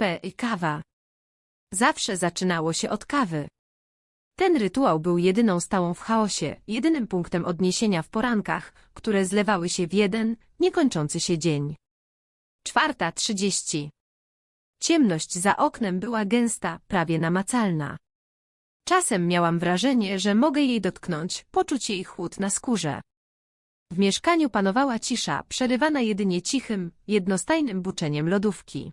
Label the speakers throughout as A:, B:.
A: P. i Kawa. Zawsze zaczynało się od kawy. Ten rytuał był jedyną stałą w chaosie, jedynym punktem odniesienia w porankach, które zlewały się w jeden, niekończący się dzień. Czwarta trzydzieści. Ciemność za oknem była gęsta, prawie namacalna. Czasem miałam wrażenie, że mogę jej dotknąć, poczuć jej chłód na skórze. W mieszkaniu panowała cisza, przerywana jedynie cichym, jednostajnym buczeniem lodówki.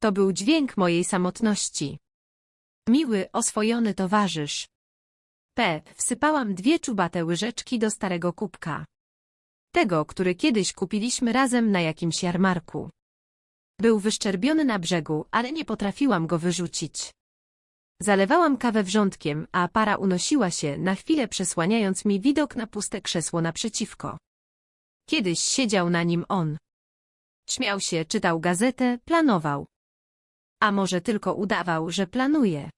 A: To był dźwięk mojej samotności. Miły, oswojony towarzysz. P. Wsypałam dwie czubate łyżeczki do starego kubka. Tego, który kiedyś kupiliśmy razem na jakimś jarmarku. Był wyszczerbiony na brzegu, ale nie potrafiłam go wyrzucić. Zalewałam kawę wrzątkiem, a para unosiła się, na chwilę przesłaniając mi widok na puste krzesło naprzeciwko. Kiedyś siedział na nim on. Śmiał się, czytał gazetę, planował. A może tylko udawał, że planuje.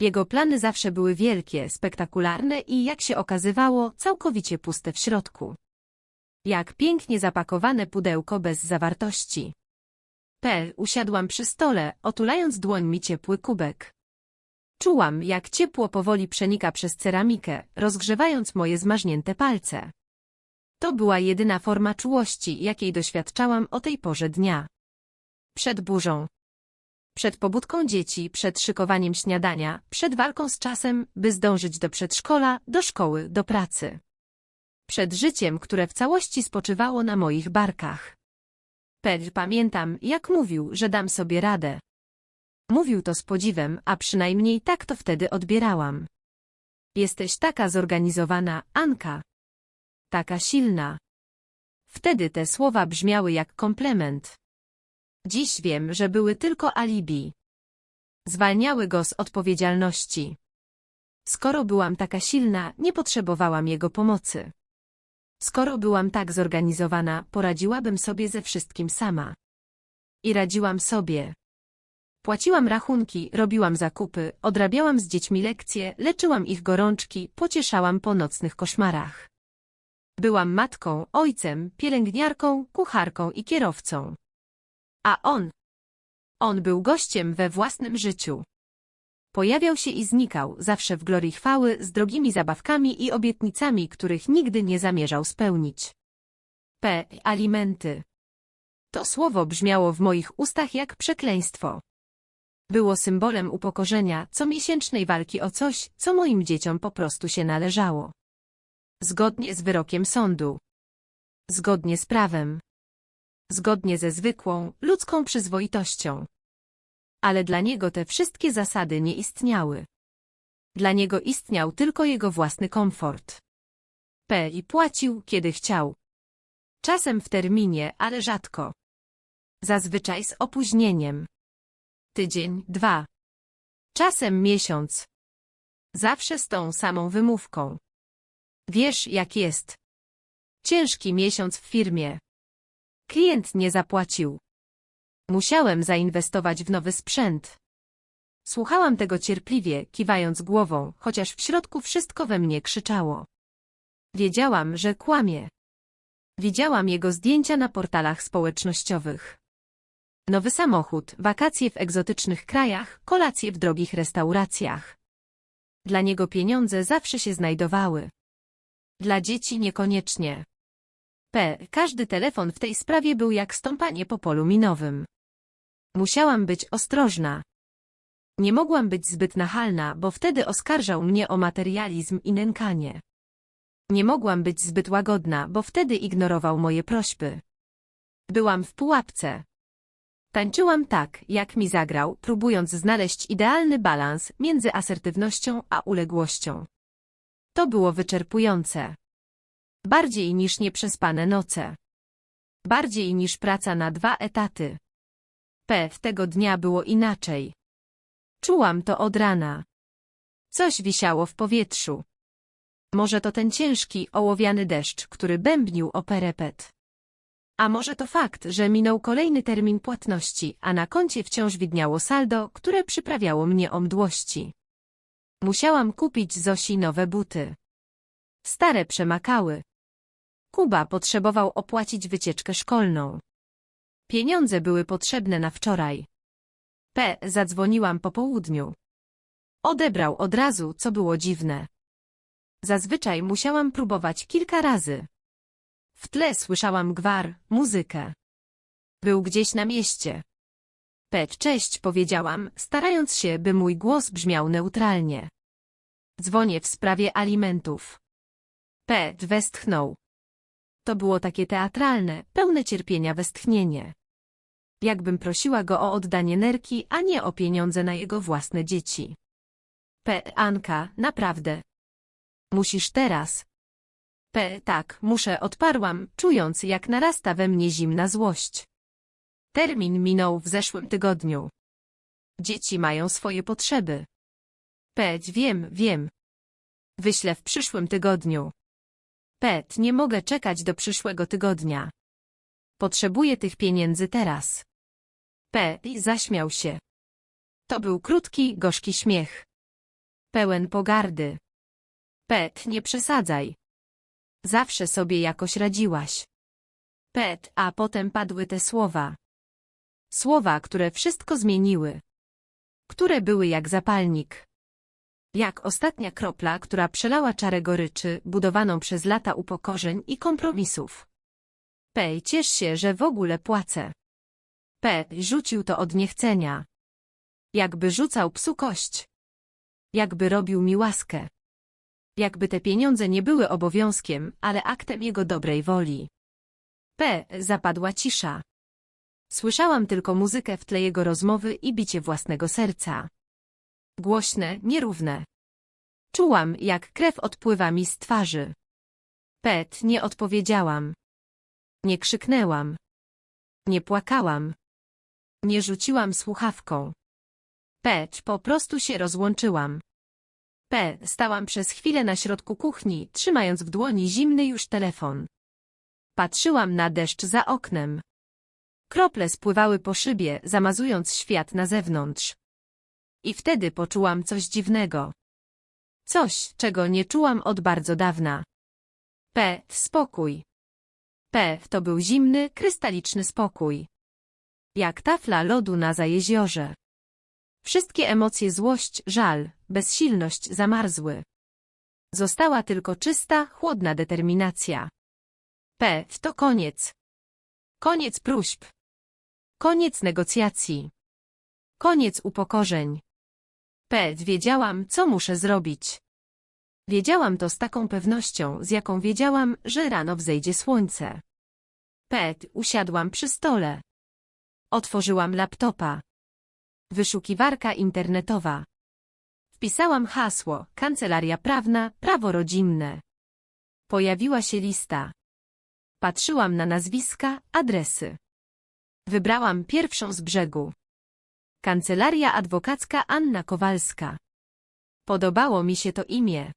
A: Jego plany zawsze były wielkie, spektakularne i, jak się okazywało, całkowicie puste w środku. Jak pięknie zapakowane pudełko bez zawartości. P. Usiadłam przy stole, otulając dłońmi ciepły kubek. Czułam, jak ciepło powoli przenika przez ceramikę, rozgrzewając moje zmarznięte palce. To była jedyna forma czułości, jakiej doświadczałam o tej porze dnia. Przed burzą. Przed pobudką dzieci, przed szykowaniem śniadania, przed walką z czasem, by zdążyć do przedszkola, do szkoły, do pracy. Przed życiem, które w całości spoczywało na moich barkach. Per pamiętam, jak mówił, że dam sobie radę. Mówił to z podziwem, a przynajmniej tak to wtedy odbierałam. Jesteś taka zorganizowana, Anka. Taka silna. Wtedy te słowa brzmiały jak komplement. Dziś wiem, że były tylko alibi. Zwalniały go z odpowiedzialności. Skoro byłam taka silna, nie potrzebowałam jego pomocy. Skoro byłam tak zorganizowana, poradziłabym sobie ze wszystkim sama. I radziłam sobie. Płaciłam rachunki, robiłam zakupy, odrabiałam z dziećmi lekcje, leczyłam ich gorączki, pocieszałam po nocnych koszmarach. Byłam matką, ojcem, pielęgniarką, kucharką i kierowcą. A on? On był gościem we własnym życiu. Pojawiał się i znikał, zawsze w glorii chwały, z drogimi zabawkami i obietnicami, których nigdy nie zamierzał spełnić. P. Alimenty. To słowo brzmiało w moich ustach jak przekleństwo. Było symbolem upokorzenia, comiesięcznej walki o coś, co moim dzieciom po prostu się należało. Zgodnie z wyrokiem sądu. Zgodnie z prawem. Zgodnie ze zwykłą, ludzką przyzwoitością. Ale dla niego te wszystkie zasady nie istniały. Dla niego istniał tylko jego własny komfort. P. i płacił, kiedy chciał. Czasem w terminie, ale rzadko. Zazwyczaj z opóźnieniem. Tydzień, dwa. Czasem miesiąc. Zawsze z tą samą wymówką. Wiesz, jak jest. Ciężki miesiąc w firmie. Klient nie zapłacił. Musiałem zainwestować w nowy sprzęt. Słuchałam tego cierpliwie, kiwając głową, chociaż w środku wszystko we mnie krzyczało. Wiedziałam, że kłamie. Widziałam jego zdjęcia na portalach społecznościowych. Nowy samochód, wakacje w egzotycznych krajach, kolacje w drogich restauracjach. Dla niego pieniądze zawsze się znajdowały. Dla dzieci niekoniecznie. P. Każdy telefon w tej sprawie był jak stąpanie po polu minowym. Musiałam być ostrożna. Nie mogłam być zbyt nachalna, bo wtedy oskarżał mnie o materializm i nękanie. Nie mogłam być zbyt łagodna, bo wtedy ignorował moje prośby. Byłam w pułapce. Tańczyłam tak, jak mi zagrał, próbując znaleźć idealny balans między asertywnością a uległością. To było wyczerpujące. Bardziej niż nieprzespane noce. Bardziej niż praca na dwa etaty. P. Tego dnia było inaczej. Czułam to od rana. Coś wisiało w powietrzu. Może to ten ciężki, ołowiany deszcz, który bębnił o perepet. A może to fakt, że minął kolejny termin płatności, a na koncie wciąż widniało saldo, które przyprawiało mnie o mdłości. Musiałam kupić Zosi nowe buty. Stare przemakały. Kuba potrzebował opłacić wycieczkę szkolną. Pieniądze były potrzebne na wczoraj. P. Zadzwoniłam po południu. Odebrał od razu, co było dziwne. Zazwyczaj musiałam próbować kilka razy. W tle słyszałam gwar, muzykę. Był gdzieś na mieście. P. Cześć, powiedziałam, starając się, by mój głos brzmiał neutralnie. Dzwonię w sprawie alimentów. P. westchnął. To było takie teatralne, pełne cierpienia westchnienie. Jakbym prosiła go o oddanie nerki, a nie o pieniądze na jego własne dzieci. P. Anka, naprawdę. Musisz teraz. P. Tak, muszę, odparłam, czując, jak narasta we mnie zimna złość. Termin minął w zeszłym tygodniu. Dzieci mają swoje potrzeby. Pet, wiem, wiem. Wyślę w przyszłym tygodniu. Pet, nie mogę czekać do przyszłego tygodnia. Potrzebuję tych pieniędzy teraz. Pet zaśmiał się. To był krótki, gorzki śmiech. Pełen pogardy. Pet, nie przesadzaj. Zawsze sobie jakoś radziłaś. Pet, a potem padły te słowa. Słowa, które wszystko zmieniły. Które były jak zapalnik. Jak ostatnia kropla, która przelała czarę goryczy, budowaną przez lata upokorzeń i kompromisów. Pej, ciesz się, że w ogóle płacę. P. rzucił to od niechcenia. Jakby rzucał psu kość. Jakby robił mi łaskę. Jakby te pieniądze nie były obowiązkiem, ale aktem jego dobrej woli. P. Zapadła cisza. Słyszałam tylko muzykę w tle jego rozmowy i bicie własnego serca. Głośne, nierówne. Czułam, jak krew odpływa mi z twarzy. Pet, nie odpowiedziałam. Nie krzyknęłam. Nie płakałam. Nie rzuciłam słuchawką. Pet, po prostu się rozłączyłam. P. Stałam przez chwilę na środku kuchni, trzymając w dłoni zimny już telefon. Patrzyłam na deszcz za oknem. Krople spływały po szybie, zamazując świat na zewnątrz. I wtedy poczułam coś dziwnego. Coś, czego nie czułam od bardzo dawna. P. Spokój. P. To był zimny, krystaliczny spokój. Jak tafla lodu na zajeziorze. Wszystkie emocje złość, żal, bezsilność zamarzły. Została tylko czysta, chłodna determinacja. P. To koniec. Koniec próśb. Koniec negocjacji. Koniec upokorzeń. P. Wiedziałam, co muszę zrobić. Wiedziałam to z taką pewnością, z jaką wiedziałam, że rano wzejdzie słońce. Pet, usiadłam przy stole. Otworzyłam laptopa. Wyszukiwarka internetowa. Wpisałam hasło, kancelaria prawna, prawo rodzinne. Pojawiła się lista. Patrzyłam na nazwiska, adresy. Wybrałam pierwszą z brzegu. Kancelaria adwokacka Anna Kowalska. Podobało mi się to imię.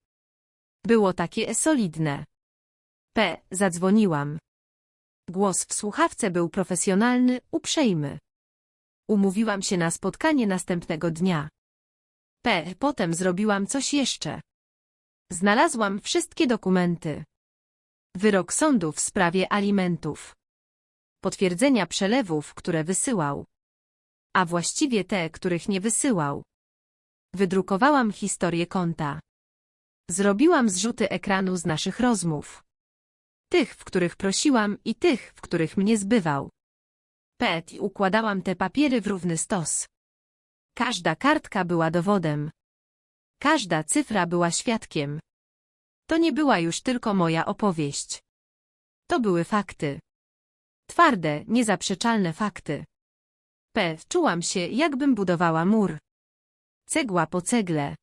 A: Było takie solidne. P. Zadzwoniłam. Głos w słuchawce był profesjonalny, uprzejmy. Umówiłam się na spotkanie następnego dnia. P. Potem zrobiłam coś jeszcze. Znalazłam wszystkie dokumenty. Wyrok sądu w sprawie alimentów. Potwierdzenia przelewów, które wysyłał. A właściwie te, których nie wysyłał. Wydrukowałam historię konta. Zrobiłam zrzuty ekranu z naszych rozmów. Tych, w których prosiłam i tych, w których mnie zbywał. Pet i układałam te papiery w równy stos. Każda kartka była dowodem. Każda cyfra była świadkiem. To nie była już tylko moja opowieść. To były fakty. Twarde, niezaprzeczalne fakty. P. Czułam się, jakbym budowała mur. Cegła po cegle.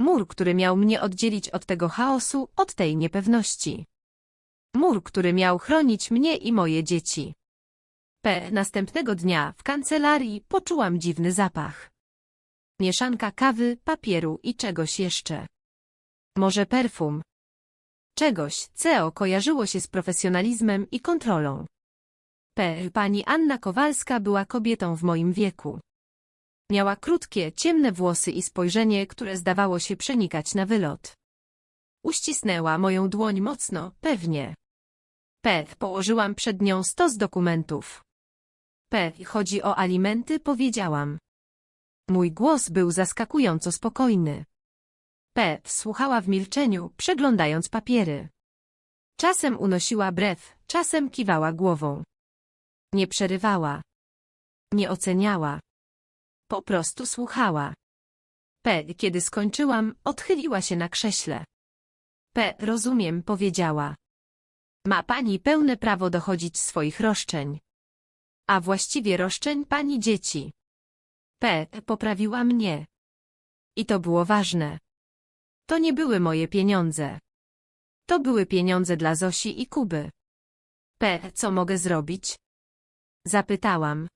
A: Mur, który miał mnie oddzielić od tego chaosu, od tej niepewności. Mur, który miał chronić mnie i moje dzieci. P. Następnego dnia w kancelarii poczułam dziwny zapach. Mieszanka kawy, papieru i czegoś jeszcze. Może perfum. Czegoś, co kojarzyło się z profesjonalizmem i kontrolą. P. Pani Anna Kowalska była kobietą w moim wieku. Miała krótkie, ciemne włosy i spojrzenie, które zdawało się przenikać na wylot. Uścisnęła moją dłoń mocno, pewnie. P. Położyłam przed nią stos dokumentów. P. Chodzi o alimenty, powiedziałam. Mój głos był zaskakująco spokojny. P. słuchała w milczeniu, przeglądając papiery. Czasem unosiła brew, czasem kiwała głową. Nie przerywała. Nie oceniała. Po prostu słuchała. P. Kiedy skończyłam, odchyliła się na krześle. P. Rozumiem, powiedziała. Ma pani pełne prawo dochodzić swoich roszczeń. A właściwie roszczeń pani dzieci. P. Poprawiła mnie. I to było ważne. To nie były moje pieniądze. To były pieniądze dla Zosi i Kuby. P. Co mogę zrobić? Zapytałam.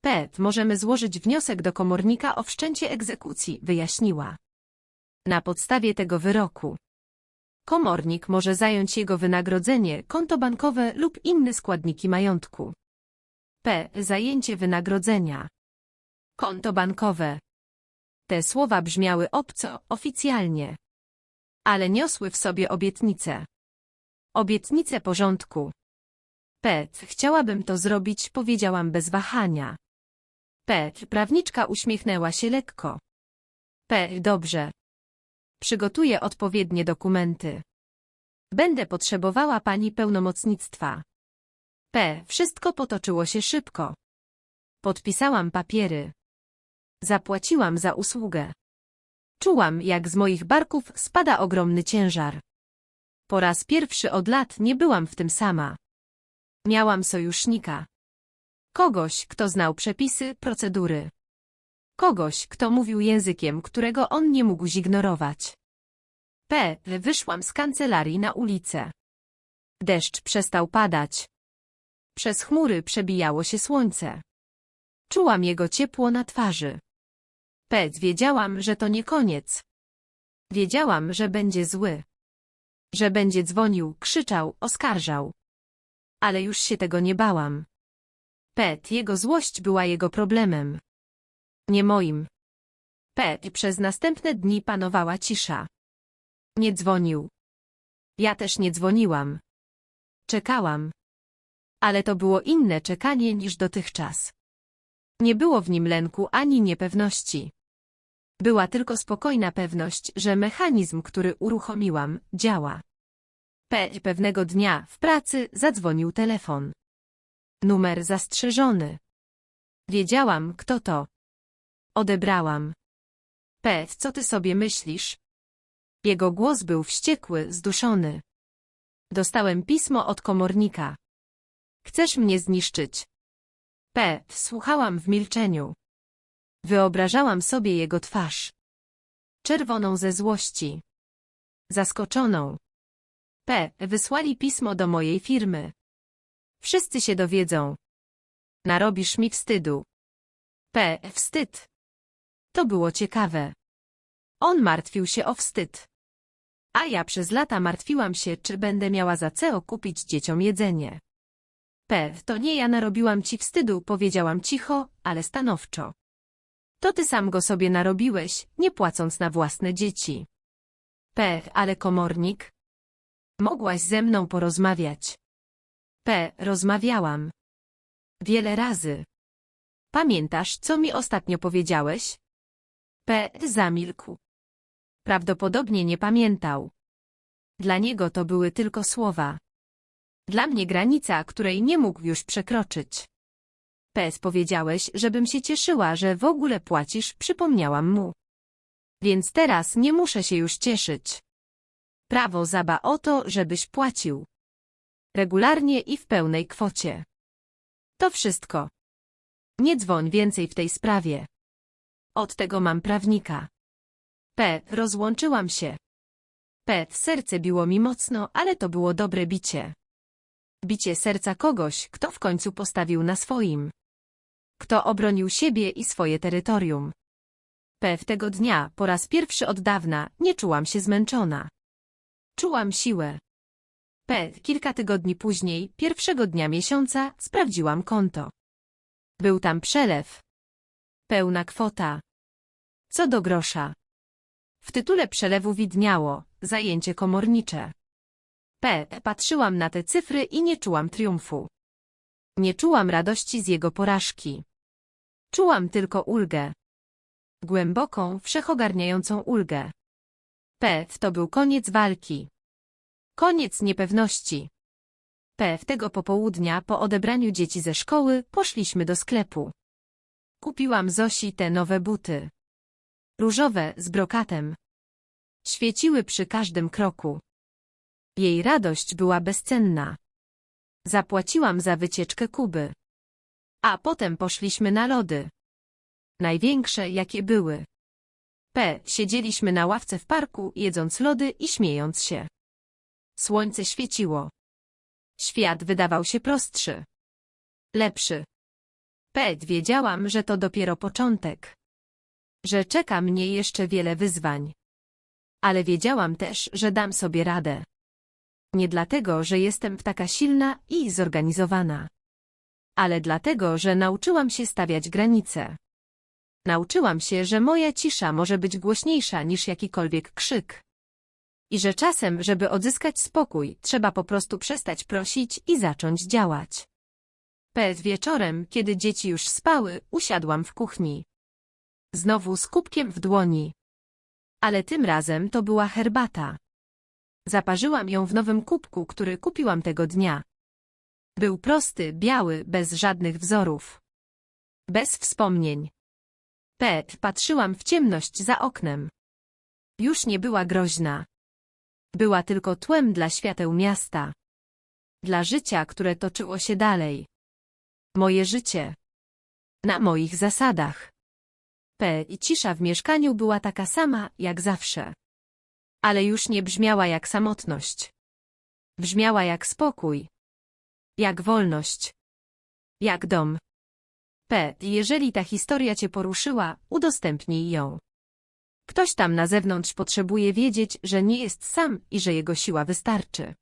A: P. Możemy złożyć wniosek do komornika o wszczęcie egzekucji, wyjaśniła. Na podstawie tego wyroku. Komornik może zająć jego wynagrodzenie, konto bankowe lub inne składniki majątku. P. Zajęcie wynagrodzenia. Konto bankowe. Te słowa brzmiały obco, oficjalnie. Ale niosły w sobie obietnicę. Obietnicę porządku. Pet, chciałabym to zrobić, powiedziałam bez wahania. Pet, prawniczka uśmiechnęła się lekko. P, dobrze. Przygotuję odpowiednie dokumenty. Będę potrzebowała pani pełnomocnictwa. P, wszystko potoczyło się szybko. Podpisałam papiery. Zapłaciłam za usługę. Czułam, jak z moich barków spada ogromny ciężar. Po raz pierwszy od lat nie byłam w tym sama. Miałam sojusznika. Kogoś, kto znał przepisy, procedury. Kogoś, kto mówił językiem, którego on nie mógł zignorować. P. Wyszłam z kancelarii na ulicę. Deszcz przestał padać. Przez chmury przebijało się słońce. Czułam jego ciepło na twarzy. Pet, wiedziałam, że to nie koniec. Wiedziałam, że będzie zły. Że będzie dzwonił, krzyczał, oskarżał. Ale już się tego nie bałam. Pet, jego złość była jego problemem. Nie moim. Pet, przez następne dni panowała cisza. Nie dzwonił. Ja też nie dzwoniłam. Czekałam. Ale to było inne czekanie niż dotychczas. Nie było w nim lęku ani niepewności. Była tylko spokojna pewność, że mechanizm, który uruchomiłam, działa. Pe pewnego dnia w pracy zadzwonił telefon. Numer zastrzeżony. Wiedziałam, kto to. Odebrałam. Pet, co ty sobie myślisz? Jego głos był wściekły, zduszony. Dostałem pismo od komornika. Chcesz mnie zniszczyć? P. Słuchałam w milczeniu. Wyobrażałam sobie jego twarz. Czerwoną ze złości. Zaskoczoną. P. Wysłali pismo do mojej firmy. Wszyscy się dowiedzą. Narobisz mi wstydu. P. Wstyd. To było ciekawe. On martwił się o wstyd. A ja przez lata martwiłam się, czy będę miała za co kupić dzieciom jedzenie. P. To nie ja narobiłam ci wstydu, powiedziałam cicho, ale stanowczo. To ty sam go sobie narobiłeś, nie płacąc na własne dzieci. P. Ale komornik? Mogłaś ze mną porozmawiać. P. Rozmawiałam. Wiele razy. Pamiętasz, co mi ostatnio powiedziałeś? P. Zamilkł. Prawdopodobnie nie pamiętał. Dla niego to były tylko słowa. Dla mnie granica, której nie mógł już przekroczyć. Pes powiedziałeś, żebym się cieszyła, że w ogóle płacisz, przypomniałam mu. Więc teraz nie muszę się już cieszyć. Prawo zaba o to, żebyś płacił. Regularnie i w pełnej kwocie. To wszystko. Nie dzwoń więcej w tej sprawie. Od tego mam prawnika. P. Rozłączyłam się. P. Serce biło mi mocno, ale to było dobre bicie. Bicie serca kogoś, kto w końcu postawił na swoim. Kto obronił siebie i swoje terytorium. P. tego dnia, po raz pierwszy od dawna, nie czułam się zmęczona. Czułam siłę. P. Kilka tygodni później, pierwszego dnia miesiąca, sprawdziłam konto. Był tam przelew. Pełna kwota. Co do grosza. W tytule przelewu widniało zajęcie komornicze. P. Patrzyłam na te cyfry i nie czułam triumfu. Nie czułam radości z jego porażki. Czułam tylko ulgę. Głęboką, wszechogarniającą ulgę. P. To był koniec walki. Koniec niepewności. P. Tego popołudnia, po odebraniu dzieci ze szkoły, poszliśmy do sklepu. Kupiłam Zosi te nowe buty. Różowe, z brokatem. Świeciły przy każdym kroku. Jej radość była bezcenna. Zapłaciłam za wycieczkę Kuby. A potem poszliśmy na lody. Największe, jakie były. P. Siedzieliśmy na ławce w parku, jedząc lody i śmiejąc się. Słońce świeciło. Świat wydawał się prostszy. Lepszy. P. Wiedziałam, że to dopiero początek. Że czeka mnie jeszcze wiele wyzwań. Ale wiedziałam też, że dam sobie radę. Nie dlatego, że jestem taka silna i zorganizowana. Ale dlatego, że nauczyłam się stawiać granice. Nauczyłam się, że moja cisza może być głośniejsza niż jakikolwiek krzyk. I że czasem, żeby odzyskać spokój, trzeba po prostu przestać prosić i zacząć działać. Pet wieczorem, kiedy dzieci już spały, usiadłam w kuchni. Znowu z kubkiem w dłoni. Ale tym razem to była herbata. Zaparzyłam ją w nowym kubku, który kupiłam tego dnia. Był prosty, biały, bez żadnych wzorów. Bez wspomnień. Pet, patrzyłam w ciemność za oknem. Już nie była groźna. Była tylko tłem dla świateł miasta. Dla życia, które toczyło się dalej. Moje życie. Na moich zasadach. P i cisza w mieszkaniu była taka sama, jak zawsze. Ale już nie brzmiała jak samotność. Brzmiała jak spokój. Jak wolność. Jak dom. P, jeżeli ta historia cię poruszyła, udostępnij ją. Ktoś tam na zewnątrz potrzebuje wiedzieć, że nie jest sam i że jego siła wystarczy.